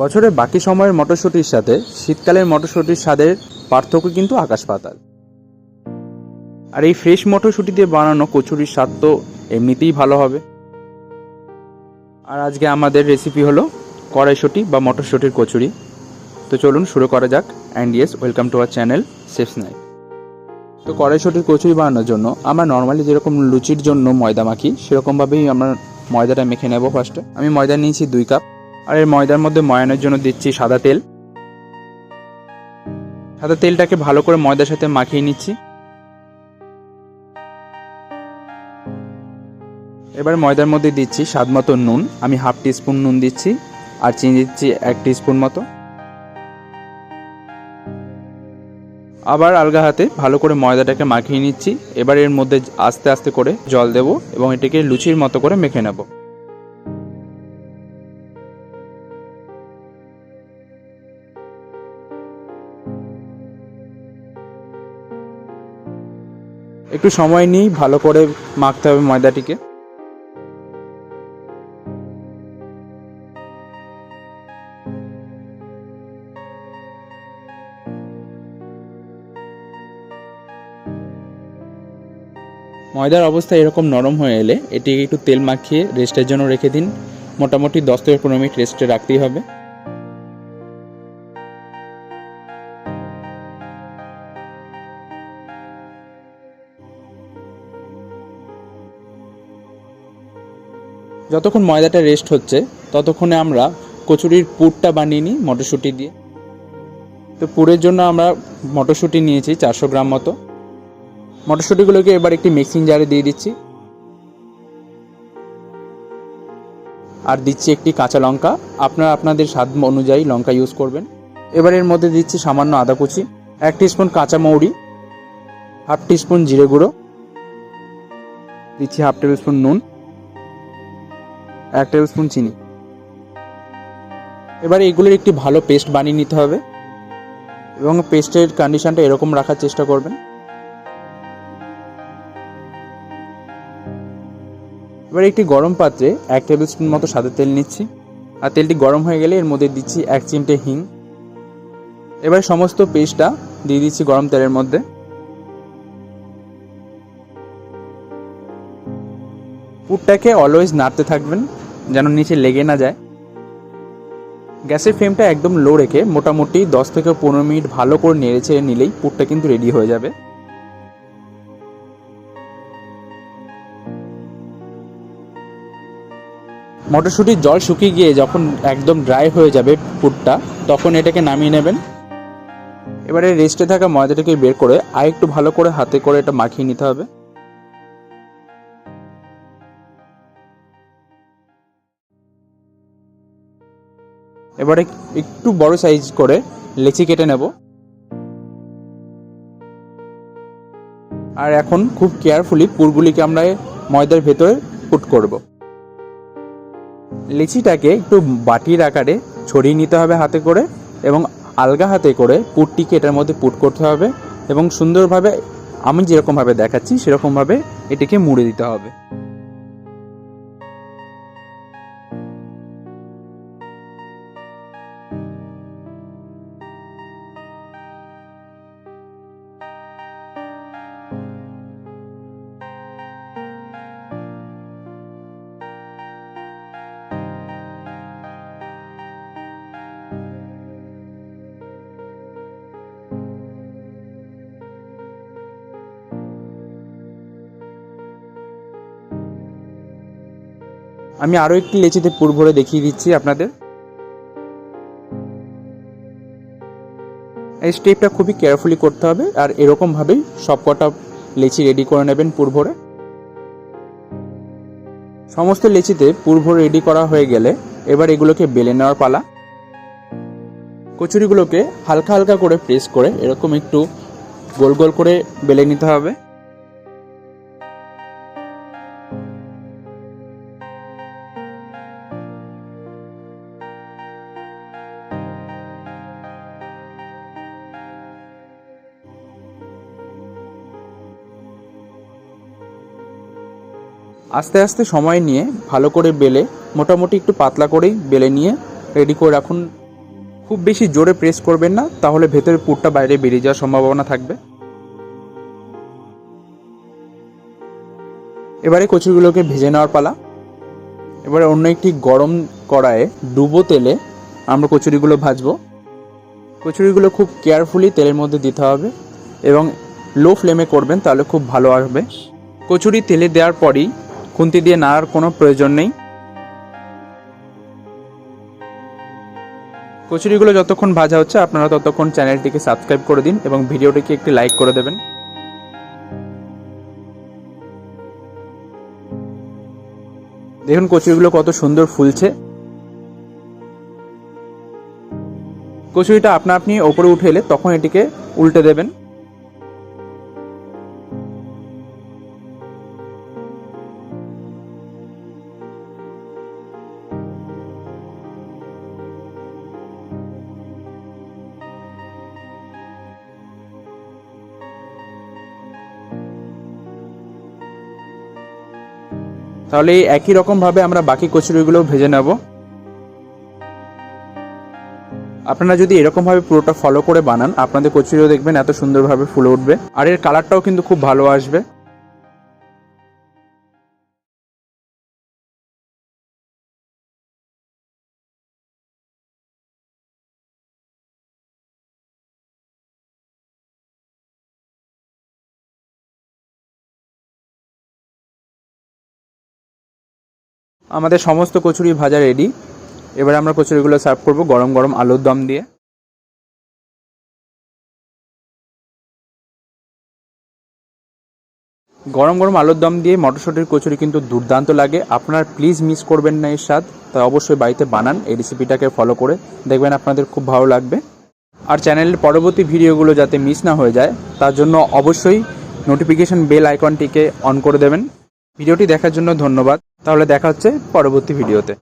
বছরের বাকি সময়ের মটরশুঁটির সাথে শীতকালের মটরশুঁটির স্বাদের পার্থক্য কিন্তু আকাশ পাতাল। আর এই ফ্রেশ মটরশুঁটি দিয়ে বানানো কচুরির স্বাদ তো এমনিতেই ভালো হবে। আর আজকে আমাদের রেসিপি হলো কড়াইশুঁটি বা মটরশুঁটির কচুরি। তো চলুন শুরু করা যাক। And yes welcome to our channel chefs night তো কড়াইশুঁটির কচুরি বানানোর জন্য আমরা নর্মালি যেরকম লুচির জন্য ময়দা মাখি, সেরকমভাবেই আমরা ময়দাটা মেখে নেব ফার্স্টে আমি ময়দা নিয়েছি দুই কাপ আর এর ময়দার মধ্যে ময়ানের জন্য দিচ্ছি সাদা তেল। সাদা তেলটাকে ভালো করে ময়দার সাথে মাখিয়ে নিচ্ছি। এবার ময়দার মধ্যে দিচ্ছি স্বাদ মতো নুন। আমি হাফ টিস্পুন নুন দিচ্ছি আর চিনি দিচ্ছি এক টিস্পুন মতো। আবার আলগা হাতে ভালো করে ময়দাটাকে মাখিয়ে নিচ্ছি। এবার এর মধ্যে আস্তে আস্তে করে জল দেব এবং এটাকে লুচির মতো করে মেখে নেব। একটু সময় নিয়েই ভালো করে মাখতে হবে ময়দাটিকে। ময়দার অবস্থা এরকম নরম হয়ে এলে এটিকে একটু তেল মাখিয়ে রেস্টের জন্য রেখে দিন। মোটামুটি দশ থেকে পনেরো মিনিট রেস্টে রাখতেই হবে। যতক্ষণ ময়দাটা রেস্ট হচ্ছে, ততক্ষণে আমরা কচুরির পুরটা বানিয়ে নিই মটরশুঁটি দিয়ে। তো পুরের জন্য আমরা মটরশুঁটি নিয়েছি চারশো গ্রাম মতো। মটরশুঁটিগুলোকে এবার একটি মিক্সিং জারে দিয়ে দিচ্ছি। আর দিচ্ছি একটি কাঁচা লঙ্কা। আপনারা আপনাদের স্বাদ অনুযায়ী লঙ্কা ইউজ করবেন। এবার এর মধ্যে দিচ্ছি সামান্য আদা কুচি, এক স্পুন কাঁচা মৌরি হাফ স্পুন জিরে গুঁড়ো, দিচ্ছি হাফ টেবিল স্পুন নুন। এক টেবিল স্পুন চিনি। এবার এগুলোর একটি ভালো পেস্ট বানিয়ে নিতে হবে এবং পেস্টের কন্ডিশনটা এরকম রাখার চেষ্টা করবেন। এবার একটি গরম পাত্রে এক টেবিল স্পুন মতো সাদা তেল নিচ্ছি। আর তেলটি গরম হয়ে গেলে এর মধ্যে দিচ্ছি এক চিমটে হিং। এবার সমস্ত পেস্টটা দিয়ে দিচ্ছি গরম তেলের মধ্যে। পুরটাকে অলওয়েজ নাড়তে থাকবেন, যেন নিচে লেগে না যায়। গ্যাসের ফ্লেমটা একদম লো রেখে মোটামুটি দশ থেকে পনেরো মিনিট ভালো করে নেড়ে ছেড়ে নিলেই পুরটা কিন্তু রেডি হয়ে যাবে। মটরশুঁটির জল শুকিয়ে গিয়ে যখন একদম ড্রাই হয়ে যাবে পুরটা তখন এটাকে নামিয়ে নেবেন। এবারে রেস্টে থাকা ময়দাটাকে বের করে আর একটু ভালো করে হাতে করে এটা মাখিয়ে নিতে হবে। এবারে একটু বড় সাইজ করে লেচি কেটে নেব। আর এখন খুব কেয়ারফুলি পুরগুলিকে আমরা ময়দার ভেতরে পুট করব। লিচিটাকে একটু বাটির আকারে ছড়িয়ে নিতে হবে হাতে করে এবং আলগা হাতে করে পুরটিকে এটার মধ্যে পুট করতে হবে এবং সুন্দরভাবে আমি যেরকমভাবে দেখাচ্ছি, সেরকমভাবে এটিকে মুড়ে দিতে হবে। আমি আরও একটি লেচিতে পুর ভরে দেখিয়ে দিচ্ছি আপনাদের। এই স্টেপটা খুবই কেয়ারফুলি করতে হবে আর এরকমভাবেই সব কটা লেচি রেডি করে নেবেন পুর ভরে। সমস্ত লেচিতে পুর ভরে রেডি করা হয়ে গেলে এবার এগুলোকে বেলে নেওয়ার পালা। কচুরিগুলোকে হালকা হালকা করে প্রেস করে এরকম একটু গোল গোল করে বেলে নিতে হবে। আস্তে আস্তে সময় নিয়ে ভালো করে বেলে, মোটামুটি একটু পাতলা করেই বেলে নিয়ে রেডি করে রাখুন। খুব বেশি জোরে প্রেস করবেন না, তাহলে ভেতরের পুরটা বাইরে বেরিয়ে যাওয়ার সম্ভাবনা থাকবে। এবারে কচুরিগুলোকে ভেজে নেওয়ার পালা। এবারে অন্য একটি গরম কড়াইয়ে ডুবো তেলে আমরা কচুরিগুলো ভাজবো। কচুরিগুলো খুব কেয়ারফুলি তেলের মধ্যে দিতে হবে এবং লো ফ্লেমে করবেন, তাহলে খুব ভালো আসবে। কচুরি তেলে দেওয়ার পরই খুন্তি দিয়ে নাড়ার কোনো প্রয়োজন নেই। কচুরিগুলো যতক্ষণ ভাজা হচ্ছে, আপনারা ততক্ষণ চ্যানেলটিকে সাবস্ক্রাইব করে দিন এবং ভিডিওটিকে একটি লাইক করে দেবেন। দেখুন কচুরিগুলো কত সুন্দর ফুলছে। কচুরিটা আপনা আপনি ওপরে উঠে এলে তখন এটিকে উল্টে দেবেন। তাহলে একই রকমভাবে আমরা বাকি কচুরিগুলো ভেজে নেব। আপনারা যদি এরকমভাবে পুরোটা ফলো করে বানান, আপনাদের কচুরিও দেখবেন এত সুন্দরভাবে ফুলে উঠবে। আর এর কালারটাও কিন্তু খুব ভালো আসবে। আমাদের সমস্ত কচুরি ভাজা রেডি এবার আমরা কচুরিগুলো সার্ভ করব গরম গরম আলুর দম দিয়ে। গরম গরম আলুর দম দিয়ে মটরশুঁটির কচুরি কিন্তু দুর্দান্ত লাগে। আপনার প্লিজ মিস করবেন না এর স্বাদ। তাই অবশ্যই বাড়িতে বানান, এই রেসিপিটাকে ফলো করে দেখবেন আপনাদের খুব ভালো লাগবে। আর চ্যানেলের পরবর্তী ভিডিওগুলো যাতে মিস না হয়ে যায়, তার জন্য অবশ্যই নোটিফিকেশন বেল আইকনটিকে অন করে দেবেন। ভিডিওটি দেখার জন্য ধন্যবাদ। তাহলে দেখা হচ্ছে পরবর্তী ভিডিওতে।